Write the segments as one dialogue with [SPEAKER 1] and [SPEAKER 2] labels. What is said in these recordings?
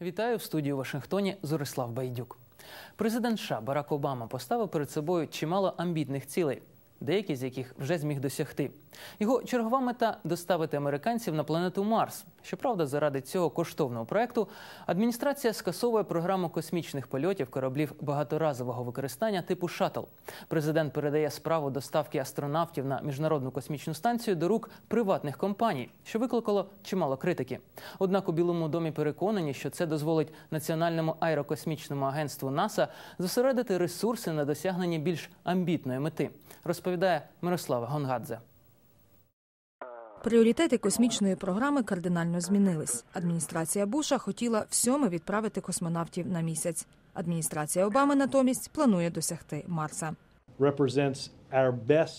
[SPEAKER 1] Вітаю в студії у Вашингтоні Зорислав Байдюк. Президент США Барак Обама поставив перед собою чимало амбітних цілей, деякі з яких вже зміг досягти. Його чергова мета доставити американців на планету Марс. Щоправда, заради цього коштовного проекту адміністрація скасовує програму космічних польотів кораблів багаторазового використання типу шаттл. Президент передає справу доставки астронавтів на міжнародну космічну станцію до рук приватних компаній, що викликало чимало критики. Однак у Білому домі переконані, що це дозволить Національному аерокосмічному агентству НАСА зосередити ресурси на досягненні більш амбітної мети, розповідає Мирослава Гонгадзе.
[SPEAKER 2] Пріоритети космічної програми кардинально змінились. Адміністрація Буша хотіла всьоме відправити космонавтів на місяць. Адміністрація Обами натомість планує досягти Марса.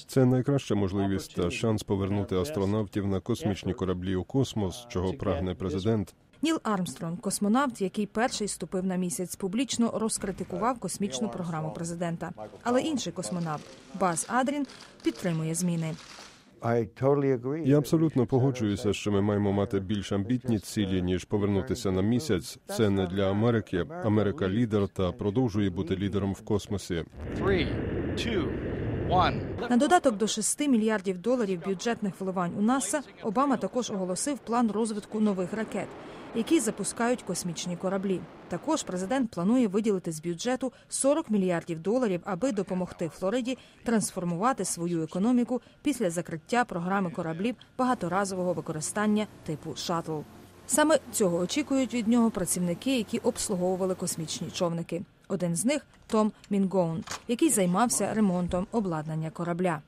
[SPEAKER 3] Це найкраща можливість та шанс повернути астронавтів на космічні кораблі у космос, чого прагне президент.
[SPEAKER 2] Ніл Армстронг, космонавт, який перший ступив на місяць, публічно розкритикував космічну програму президента. Але інший космонавт Баз Адрін підтримує зміни.
[SPEAKER 3] Я абсолютно погоджуюся, що ми маємо мати більш амбітні цілі ніж повернутися на місяць. Це не для Америки. Америка лідер та продовжує бути лідером в космосі.
[SPEAKER 4] Three, two.
[SPEAKER 2] На додаток до 6 мільярдів доларів бюджетних вливань у НАСА Обама також оголосив план розвитку нових ракет, які запускають космічні кораблі. Також президент планує виділити з бюджету 40 мільярдів доларів, аби допомогти Флориді трансформувати свою економіку після закриття програми кораблів багаторазового використання типу шаттл. Саме цього очікують від нього працівники, які обслуговували космічні човники. Один з них Том Мінгоун, який займався ремонтом обладнання корабля.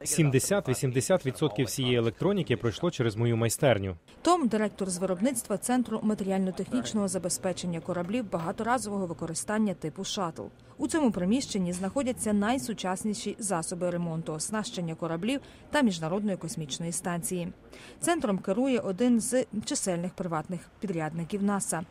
[SPEAKER 5] 70-80% всієї електроніки пройшло через мою майстерню.
[SPEAKER 2] Том, директор з виробництва центру матеріально-технічного забезпечення кораблів багаторазового використання типу шаттл. У цьому приміщенні знаходяться найсучасніші засоби ремонту оснащення кораблів та міжнародної космічної станції. Центром керує один з чисельних приватних підрядників НАСА.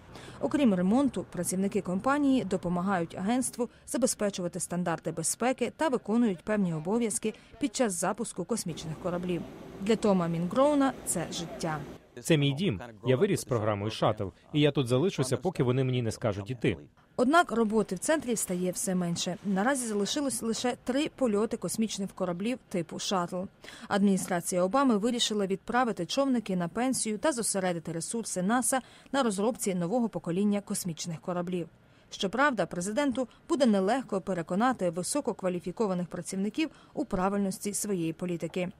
[SPEAKER 2] Окрім ремонту, працівники компанії допомагають агентству забезпечувати стандарти безпеки та виконують певні обов'язки під час запуску космічних кораблів. Для Тома Мінгроуна це життя.
[SPEAKER 5] Це мій дім. Я виріс з програмою шатл, і я тут залишуся, поки вони мені не скажуть іти.
[SPEAKER 2] Однак роботи в центрі стає все менше. Наразі залишилось лише три польоти космічних кораблів типу шаттл. Адміністрація Обами вирішила відправити човники на пенсію та зосередити ресурси НАСА на розробці нового покоління космічних кораблів. Щоправда, президенту буде нелегко переконати висококваліфікованих працівників у правильності своєї політики.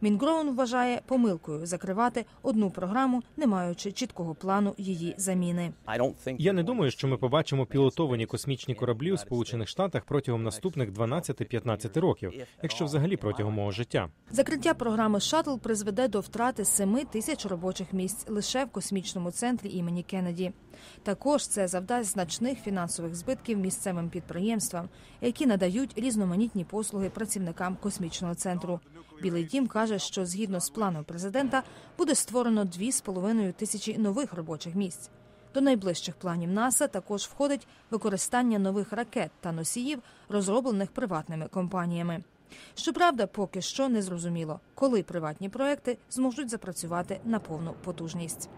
[SPEAKER 2] Мінгроун вважає помилкою закривати одну програму, не маючи чіткого плану її заміни.
[SPEAKER 5] Я не думаю, що ми побачимо пілотовані космічні кораблі у Сполучених Штатах протягом наступних 12-15 років, якщо взагалі протягом мого життя.
[SPEAKER 2] Закриття програми шаттл призведе до втрати 7 тисяч робочих місць лише в космічному центрі імені Кеннеді. Також це завдасть значних фінансових збитків місцевим підприємствам, які надають різноманітні послуги працівникам космічного центру. Білий дім каже, що згідно з планом президента буде створено 2,5 тисячі нових робочих місць. До найближчих планів НАСА також входить використання нових ракет та носіїв, розроблених приватними компаніями. Щоправда, поки що не зрозуміло, коли приватні проекти зможуть запрацювати на повну потужність.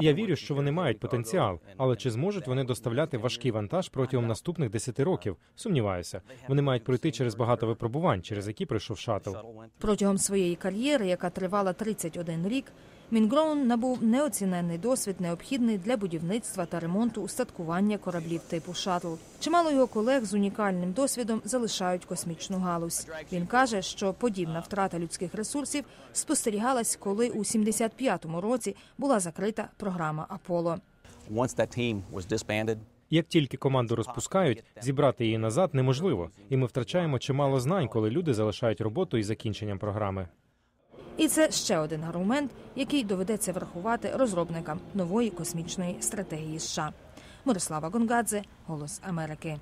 [SPEAKER 5] Я вірю, що вони мають потенціал, але чи зможуть вони доставляти важкий вантаж протягом наступних 10 років? Сумніваюся. Вони мають пройти через багато випробувань, через які пройшов шаттл.
[SPEAKER 2] Протягом своєї кар'єри, яка тривала 31 рік, Мінгроун набув неоціненний досвід, необхідний для будівництва та ремонту устаткування кораблів типу шаттл. Чимало його колег з унікальним досвідом залишають космічну галузь. Він каже, що подібна втрата людських ресурсів спостерігалась, коли у 75-му році була закрита програма Аполло.
[SPEAKER 5] Як тільки команду розпускають, зібрати її назад неможливо, і ми втрачаємо чимало знань, коли люди залишають роботу із закінченням програми.
[SPEAKER 2] І це ще один аргумент, який доведеться врахувати розробникам нової космічної стратегії США. Мирослава Гонгадзе, Голос Америки.